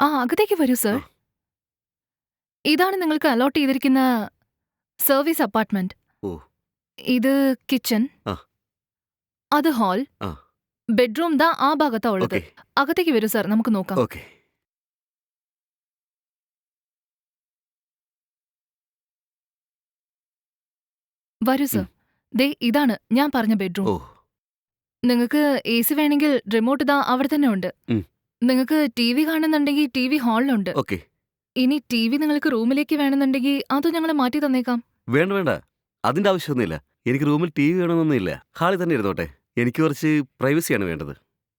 ആ അകത്തേക്ക് വരൂ സർ. ഇതാണ് നിങ്ങൾക്ക് അലോട്ട് ചെയ്തിരിക്കുന്ന സർവീസ് അപ്പാർട്ട്മെന്റ്. ഓ. ഇത് കിച്ചൺ. ആ. അത് ഹാൾ. ആ. ബെഡ്റൂം ദാ ആ ഭാഗത്താ ഉള്ളത്. ഓക്കെ. അകത്തേക്ക് വരൂ സർ. നമുക്ക് നോക്കാം. ഓക്കെ. വരൂ സർ. ദേ ഇതാണ് ഞാൻ പറഞ്ഞ ബെഡ്റൂം. ഓ. നിങ്ങൾക്ക് എ സി വേണമെങ്കിൽ റിമോട്ട് ദാ അവിടെ തന്നെ ഉണ്ട്. ഉം. നിങ്ങൾക്ക് ടി വി കാണുന്നുണ്ടെങ്കിൽ ടി വി ഹാളിലുണ്ട്. ഓക്കെ. ഇനി ടി വി നിങ്ങൾക്ക് റൂമിലേക്ക് വേണമെന്നുണ്ടെങ്കിൽ അത് ഞങ്ങൾ മാറ്റി തന്നേക്കാം. വേണ്ട വേണ്ട. അതിന്റെ ആവശ്യമൊന്നുമില്ല. എനിക്ക് റൂമിൽ ടി വി വേണമെന്നൊന്നുമില്ല. ഹാളിൽ തന്നെ ഇരുന്നോട്ടെ. എനിക്ക് കുറച്ച് പ്രൈവസിയാണ് വേണ്ടത്.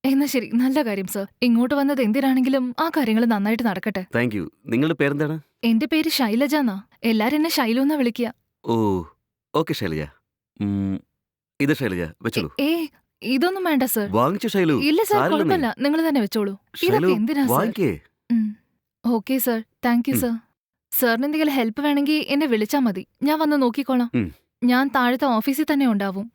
എന്നാ ശരി. നല്ല കാര്യം സർ. ഇങ്ങോട്ട് വന്നത് എന്തിനാണെങ്കിലും ആ കാര്യങ്ങൾ നന്നായിട്ട് നടക്കട്ടെ. Thank you. നിങ്ങളുടെ പേരെന്താണ്? എന്റെ പേര് ശൈലജ എന്നാ. എല്ലാരും എന്നെ ശൈലു എന്നാ വിളിക്കുക. Oh okay Shailaja. ഇത് ശൈലജ. വെച്ചോളൂ. ഏ ഇതൊന്നും വേണ്ട സർ. വാങ്ങിച്ചു ശൈലു. ഇല്ല സർ. കുഴപ്പമില്ല. നിങ്ങൾ തന്നെ വെച്ചോളൂ. ഇതൊക്കെ എന്തിനാ sir? വാങ്ങിക്കേ. Okay sir. Thank you ഉം. സർ. സാറിന് എന്തെങ്കിലും ഹെൽപ്പ് വേണമെങ്കിൽ എന്നെ വിളിച്ചാ മതി. ഞാൻ വന്ന് നോക്കിക്കോളാം. ഉം. ഞാൻ താഴത്തെ ഓഫീസിൽ തന്നെ ഉണ്ടാവും.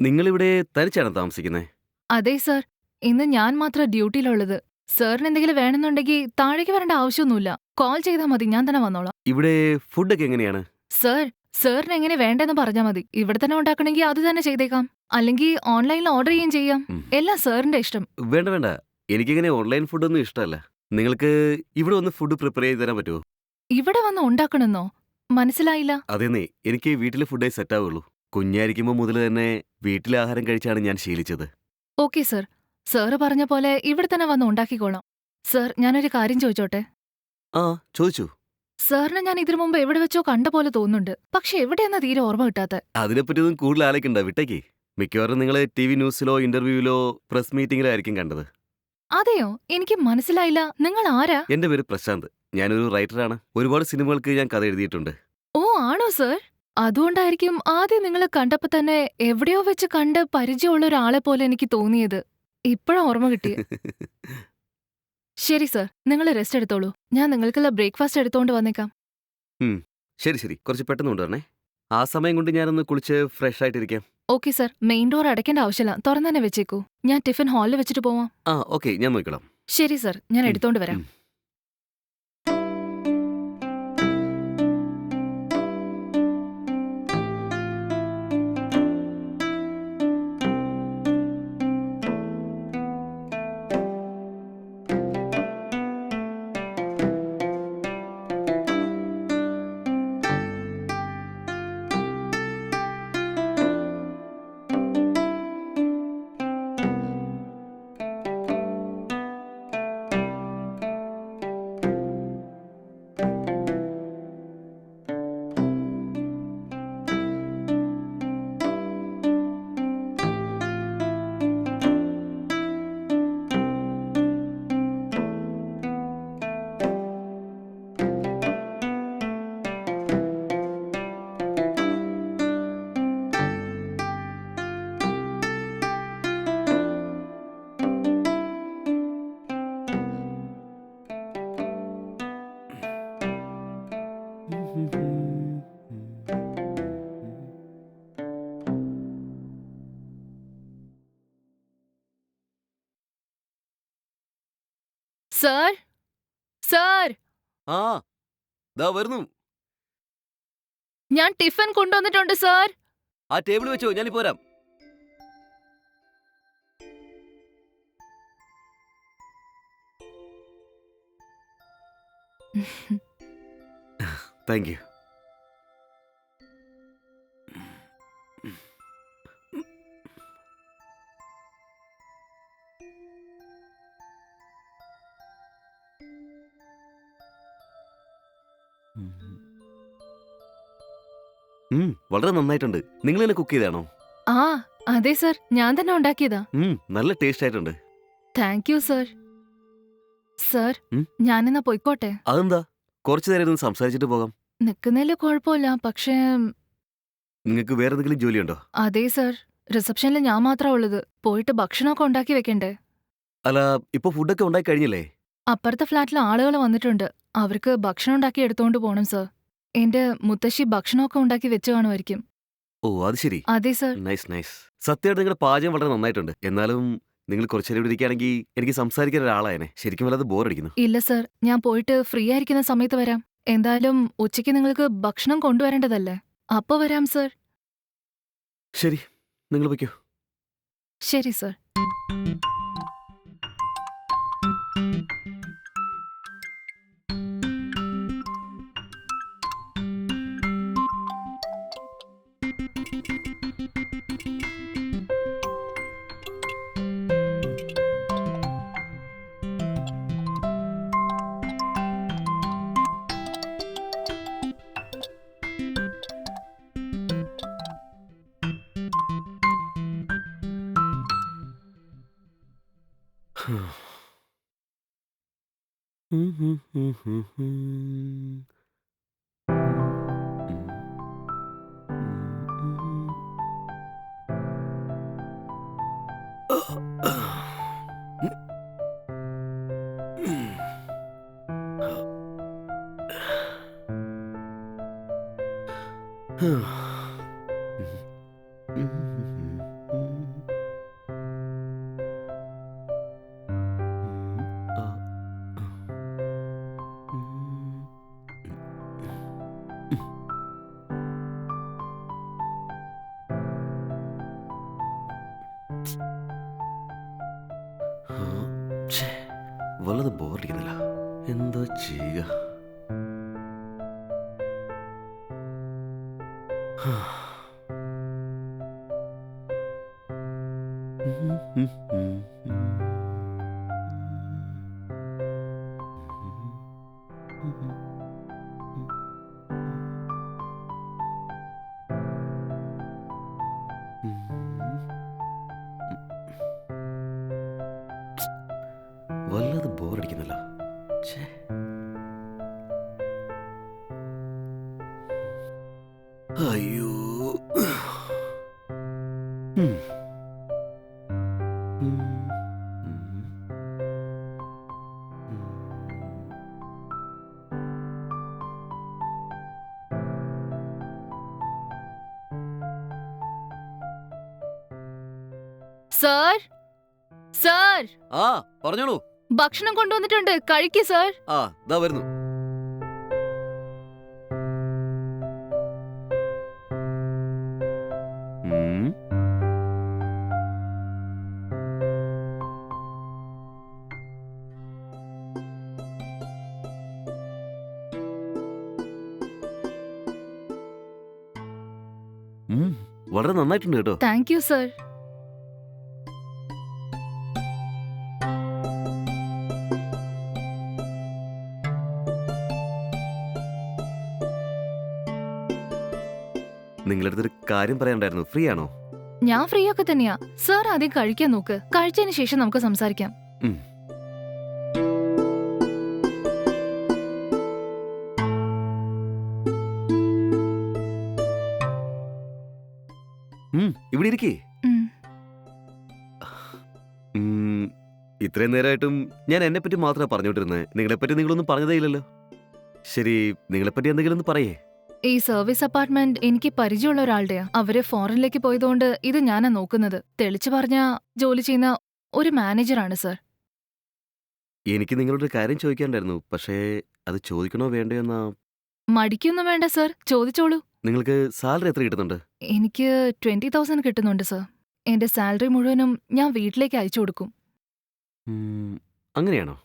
നിങ്ങളിവിടെ തനിച്ചാണ് താമസിക്കുന്നത് അതെ സർ. ഇന്ന് ഞാൻ മാത്രം ഡ്യൂട്ടിയിലുള്ളത്. സാറിന് എന്തെങ്കിലും വേണമെന്നുണ്ടെങ്കിൽ താഴേക്ക് വരേണ്ട ആവശ്യമൊന്നുമില്ല. കോൾ ചെയ്താൽ മതി ഞാൻ തന്നെ വന്നോളാം. ഇവിടെ ഫുഡൊക്കെ എങ്ങനെയാണ്? സർ സാറിന് എങ്ങനെ വേണ്ടെന്ന് പറഞ്ഞാൽ മതി. ഇവിടെ തന്നെ ഉണ്ടാക്കണമെങ്കിൽ അത് തന്നെ ചെയ്തേക്കാം. അല്ലെങ്കിൽ ഓൺലൈനിൽ ഓർഡർ ചെയ്യുകയും ചെയ്യാം. ഉം. എല്ലാം സാറിന്റെ ഇഷ്ടം. വേണ്ട വേണ്ട. എനിക്കിങ്ങനെ ഓൺലൈൻ ഫുഡ് ഒന്നും ഇഷ്ടമല്ല. നിങ്ങൾക്ക് ഇവിടെ വന്ന് ഫുഡ് പ്രിപ്പയർ ചെയ്ത് തരാൻ പറ്റുമോ ഇവിടെ വന്ന് ഉണ്ടാക്കണമെന്നോ? മനസ്സിലായില്ല. അതേന്നേ എനിക്ക് വീട്ടിലെ ഫുഡേ സെറ്റ് ആവുള്ളൂ കുഞ്ഞായിരിക്കുമ്പോൾ മുതൽ തന്നെ വീട്ടിലെ ആഹാരം കഴിച്ചാണ് ഞാൻ ശീലിച്ചത്. Okay sir. സാറ് പറഞ്ഞ പോലെ ഇവിടെ തന്നെ വന്ന് ഉണ്ടാക്കിക്കോളാം. സർ ഞാനൊരു കാര്യം ചോദിച്ചോട്ടെ? ആ ചോദിച്ചു. സാറിനെ ഞാൻ ഇതിനു മുമ്പ് എവിടെ വെച്ചോ കണ്ട പോലെ തോന്നുന്നുണ്ട്. പക്ഷെ എവിടെയെന്ന തീരെ ഓർമ്മ കിട്ടാത്ത? അതിനെപ്പറ്റിയൊന്നും കൂടുതൽ ആലോചിക്കണ്ട. വിട്ടേക്ക്. മിക്കവാറും നിങ്ങൾ ടി വി ന്യൂസിലോ ഇന്റർവ്യൂവിലോ പ്രസ് മീറ്റിംഗിലോ ആയിരിക്കും കണ്ടത്. അതെയോ? എനിക്ക് മനസ്സിലായില്ല. നിങ്ങൾ ആരാ? എന്റെ പേര് പ്രശാന്ത്. ഞാനൊരു റൈറ്ററാണ്. ഒരുപാട് സിനിമകൾക്ക് ഞാൻ കഥ എഴുതിയിട്ടുണ്ട്. ഓ ആണോ സർ? അതുകൊണ്ടായിരിക്കും ആദ്യം നിങ്ങളെ കണ്ടപ്പോ തന്നെ എവിടെയോ വെച്ച് കണ്ട് പരിചയമുള്ള ഒരാളെ പോലെ എനിക്ക് തോന്നിയത്. ഇപ്പോഴും ഓർമ്മ കിട്ടി ശരി സർ നിങ്ങൾ റെസ്റ്റ് എടുത്തോളൂ. ഞാൻ നിങ്ങൾക്കുള്ള ബ്രേക്ക്ഫാസ്റ്റ് എടുത്തോണ്ട് വന്നേക്കാം. ശരി ശരി. കുറച്ച് പെട്ടെന്ന് കൊണ്ടുവരണേ. ആ സമയം കൊണ്ട് ഞാനൊന്ന് കുളിച്ച് ഫ്രഷ് ആയിട്ടിരിക്കാം ഓക്കെ സർ മെയിൻ ഡോർ അടയ്ക്കേണ്ട ആവശ്യമില്ല. തുറന്നു തന്നെ വെച്ചേക്കൂ. ഞാൻ ടിഫിൻ ഹാളിൽ വെച്ചിട്ട് പോവാം. ആ ഓക്കെ ഞാൻ ശരി സർ ഞാൻ എടുത്തോണ്ട് വരാം. ദാ വരുന്നു. ഞാൻ ടിഫിൻ കൊണ്ടുവന്നിട്ടുണ്ട് സർ. ആ ടേബിൾ വെച്ചോ ഞാനിപ്പോ വരാം. താങ്ക് യു വളരെ നന്നായിട്ടുണ്ട്. നിങ്ങൾ തന്നെ കുക്ക് ചെയ്താണോ ആ അതെ സർ. ഞാൻ തന്നെ ഉണ്ടാക്കിയതാ. നല്ല ടേസ്റ്റ് ആയിട്ടുണ്ട്. താങ്ക് യു സർ സർ ഞാനെന്നാ പോയിക്കോട്ടെ. അതെന്താ? കുറച്ചു നേരം സംസാരിച്ചിട്ട് പോകാം. നിക്കുന്നതിൽ കുഴപ്പമില്ല പക്ഷേ നിങ്ങൾക്ക് വേറെ എന്തെങ്കിലും ജോലിയുണ്ടോ? അതെ സർ റിസപ്ഷനിൽ ഞാൻ മാത്രമാ ഉള്ളത്. പോയിട്ട് ഭക്ഷണമൊക്കെ ഉണ്ടാക്കി വെക്കണ്ടേ? അല്ല ഇപ്പൊ ഫുഡൊക്കെ ഉണ്ടാക്കി കഴിഞ്ഞില്ലേ? അപ്പുറത്തെ ഫ്ലാറ്റിൽ ആളുകൾ വന്നിട്ടുണ്ട്. അവർക്ക് ഭക്ഷണം ഉണ്ടാക്കി എടുത്തോണ്ട് പോണം സർ. എന്റെ മുത്തശ്ശി ഭക്ഷണമൊക്കെ ഉണ്ടാക്കി വെച്ചു കാണുമായിരിക്കും. ഓ അത് ശരി. അതെ സർ. Nice nice. സത്യം നിങ്ങളുടെ പാചകം വളരെ നന്നായിട്ടുണ്ട്. എന്നാലും നിങ്ങൾ കുറച്ചു നേരം ഇവിടെ ഇരിക്കുകയാണെങ്കിൽ എനിക്ക് സംസാരിക്കാൻ ഒരാളായനെ. ശരിക്കും വല്ലാതെ ബോറടിക്കുന്നു. ഇല്ല സർ. ഞാൻ പോയിട്ട് ഫ്രീ ആയിരിക്കുന്ന സമയത്ത് വരാം. എന്തായാലും ഉച്ചയ്ക്ക് നിങ്ങൾക്ക് ഭക്ഷണം കൊണ്ടുവരേണ്ടതല്ലേ? അപ്പൊ വരാം സർ. ശരി. നിങ്ങൾ വയ്ക്കൂ ശരി സർ. Hmm. വല്ലത് ബോറടിക്കുന്നില്ല. എന്താ ചെയ്യുക. വല്ലത് അയ്യോ. Sir sir. ആ പറഞ്ഞോളൂ. ഭക്ഷണം കൊണ്ടുവന്നിട്ടുണ്ട്. കഴിക്കേ സർ. ആ ഇതാ വരുന്നു. വളരെ നന്നായിട്ടുണ്ട് കേട്ടോ. താങ്ക് യു സർ നിങ്ങളുടെ അടുത്തൊരു കാര്യം പറയാനുണ്ടായിരുന്നു. ഫ്രീ ആണോ ഞാൻ ഫ്രീ ഒക്കെ തന്നെയാ. സർ ആദ്യം കഴിക്കാൻ നോക്ക്. കഴിച്ചതിന് ശേഷം നമുക്ക് സംസാരിക്കാം. ഉം. ഇരിക്കേ. ഇത്രയും നേരമായിട്ടും ഞാൻ എന്നെ പറ്റി മാത്രമേ പറഞ്ഞോണ്ടിരുന്നത് നിങ്ങളെപ്പറ്റി നിങ്ങളൊന്നും പറഞ്ഞതേ ഇല്ലല്ലോ ശരി നിങ്ങളെ നിങ്ങളെപ്പറ്റി എന്തെങ്കിലും ഒന്ന് പറയേ. ഈ സർവീസ് അപ്പാർട്ട്മെന്റ് എനിക്ക് പരിചയമുള്ള ഒരാളുടെയാ. അവർ ഫോറിനിലേക്ക് പോയതുകൊണ്ട് ഇത് ഞാനാ നോക്കുന്നത്. തെളിച്ചു പറഞ്ഞ ജോലി ചെയ്യുന്ന ഒരു മാനേജറാണ് സർ. എനിക്ക് നിങ്ങളോട് കാര്യം ചോദിക്കാണ്ടായിരുന്നു പക്ഷേ അത് ചോദിക്കണോ വേണ്ടയോ എന്നാ? മടിക്കൊന്നും വേണ്ട സർ. ചോദിച്ചോളൂ. നിങ്ങൾക്ക് സാലറി എത്ര കിട്ടുന്നുണ്ട്? എനിക്ക് ട്വന്റി തൗസൻഡ് കിട്ടുന്നുണ്ട് സർ. എന്റെ സാലറി മുഴുവനും ഞാൻ വീട്ടിലേക്ക് അയച്ചു കൊടുക്കും. ഉം, അങ്ങനെയാണോ?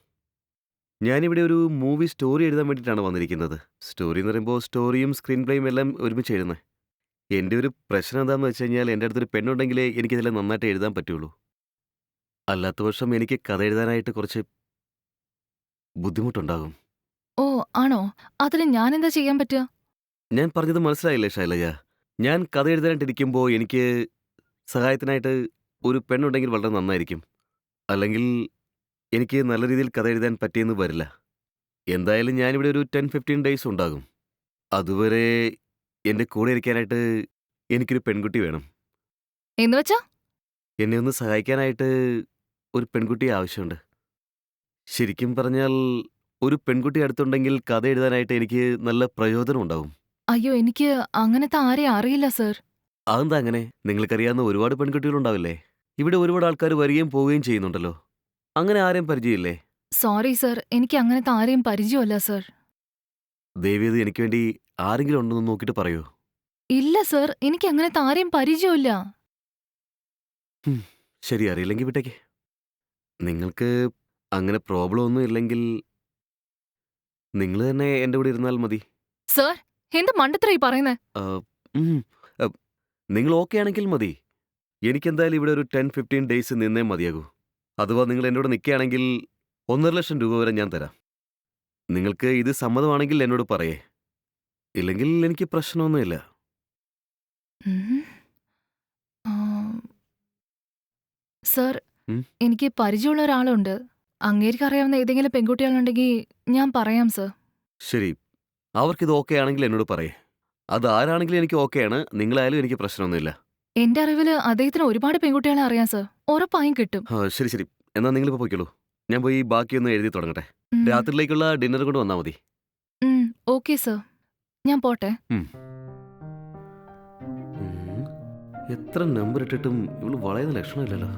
ഞാനിവിടെ ഒരു മൂവി സ്റ്റോറി എഴുതാൻ വേണ്ടിയിട്ടാണ് വന്നിരിക്കുന്നത്. സ്റ്റോറി എന്ന് പറയുമ്പോൾ സ്റ്റോറിയും സ്ക്രീൻ പ്ലേയും എല്ലാം ഒരുമിച്ച് എഴുതുന്നത് എന്റെ ഒരു പ്രശ്നം എന്താണെന്ന് വെച്ച് കഴിഞ്ഞാൽ എന്റെ അടുത്തൊരു പെണ്ണുണ്ടെങ്കിലേ എനിക്കിതെല്ലാം നന്നായിട്ട് എഴുതാൻ പറ്റുള്ളൂ. അല്ലാത്ത പക്ഷം എനിക്ക് കഥ എഴുതാനായിട്ട് കുറച്ച് ബുദ്ധിമുട്ടുണ്ടാകും. ഓ ആണോ? അതിന് ഞാൻ എന്താ ചെയ്യാൻ പറ്റുക? ഞാൻ പറഞ്ഞത് മനസ്സിലായില്ലേ ശൈലജ? ഞാൻ കഥ എഴുതാനായിട്ടിരിക്കുമ്പോൾ എനിക്ക് സഹായത്തിനായിട്ട് ഒരു പെണ്ണുണ്ടെങ്കിൽ വളരെ നന്നായിരിക്കും. അല്ലെങ്കിൽ എനിക്ക് നല്ല രീതിയിൽ കഥ എഴുതാൻ പറ്റിയെന്ന് വരില്ല. എന്തായാലും ഞാനിവിടെ ഒരു ടെൻ ഫിഫ്റ്റീൻ ഡേയ്സ് ഉണ്ടാകും. അതുവരെ എന്റെ കൂടെ ഇരിക്കാനായിട്ട് എനിക്കൊരു പെൺകുട്ടി വേണം. എന്ന് വെച്ചാ? എന്നെ ഒന്ന് സഹായിക്കാനായിട്ട് ഒരു പെൺകുട്ടി ആവശ്യമുണ്ട്. ശരിക്കും പറഞ്ഞാൽ ഒരു പെൺകുട്ടി അടുത്തുണ്ടെങ്കിൽ കഥ എഴുതാനായിട്ട് എനിക്ക് നല്ല പ്രയോജനം ഉണ്ടാവും അയ്യോ എനിക്ക് അങ്ങനത്തെ ആരെയും അറിയില്ല സർ. അതെന്താ അങ്ങനെ? നിങ്ങൾക്കറിയാവുന്ന ഒരുപാട് പെൺകുട്ടികളുണ്ടാവില്ലേ ഇവിടെ ഒരുപാട് ആൾക്കാർ വരികയും പോവുകയും ചെയ്യുന്നുണ്ടല്ലോ. അങ്ങനെ ആരെയും പരിചയമില്ലേ? Sorry sir. എനിക്ക് അങ്ങനത്തെ ആരെയും പരിചയമല്ല സർ. ദേവിയത് എനിക്ക് വേണ്ടി ആരെങ്കിലും ഉണ്ടെന്ന് നോക്കിയിട്ട് പറയൂ. ഇല്ല സർ. എനിക്ക് അങ്ങനത്തെ ആരെയും പരിചയമില്ല. ശരി അറിയില്ലെങ്കിൽ വിട്ടേക്ക്. നിങ്ങൾക്ക് അങ്ങനെ പ്രോബ്ലം ഒന്നും ഇല്ലെങ്കിൽ നിങ്ങൾ തന്നെ എന്റെ കൂടെ ഇരുന്നാൽ മതി. സർ എന്ത് മണ്ടത്ര ഈ പറയുന്നേ നിങ്ങൾ ഓക്കെ ആണെങ്കിൽ മതി. എനിക്കെന്തായാലും ഇവിടെ ഒരു ടെൻ ഫിഫ്റ്റീൻ ഡേയ്സ് നിന്നേ മതിയാകൂ. അഥവാ നിങ്ങൾ എന്നോട് നിൽക്കുകയാണെങ്കിൽ ഒന്നര ലക്ഷം രൂപ വരെ ഞാൻ തരാം. നിങ്ങൾക്ക് ഇത് സമ്മതമാണെങ്കിൽ എന്നോട് പറയേ. ഇല്ലെങ്കിൽ എനിക്ക് പ്രശ്നമൊന്നുമില്ല. സർ? എനിക്ക് പരിചയമുള്ള ഒരാളുണ്ട്. അങ്ങേർക്ക് അറിയാവുന്ന ഏതെങ്കിലും പെൺകുട്ടികളുണ്ടെങ്കിൽ ഞാൻ പറയാം സർ. ശരി അവർക്കിത് ഓക്കെ ആണെങ്കിൽ എന്നോട് പറയേ. അത് ആരാണെങ്കിലും എനിക്ക് ഓക്കെയാണ് നിങ്ങളായാലും എനിക്ക് പ്രശ്നമൊന്നുമില്ല. എന്റെ അറിവിൽ അദ്ദേഹത്തിന് ഒരുപാട് പെൺകുട്ടികളെ അറിയാം സർ. ഉറപ്പായും കിട്ടും. ആ ശരി ശരി. എന്നാൽ നിങ്ങളിപ്പോൾ പോയിക്കോളൂ. ഞാൻ പോയി ബാക്കിയൊന്നും എഴുതി തുടങ്ങട്ടെ. ഉം. രാത്രിയിലേക്കുള്ള ഡിന്നർ കൊണ്ട് വന്നാൽ മതി. ഉം, ഓക്കെ സർ. ഞാൻ പോട്ടെ. ഉം. എത്ര നമ്പർ ഇട്ടിട്ടും ഇവൾ വളയുന്ന ലക്ഷണമില്ലല്ലോ.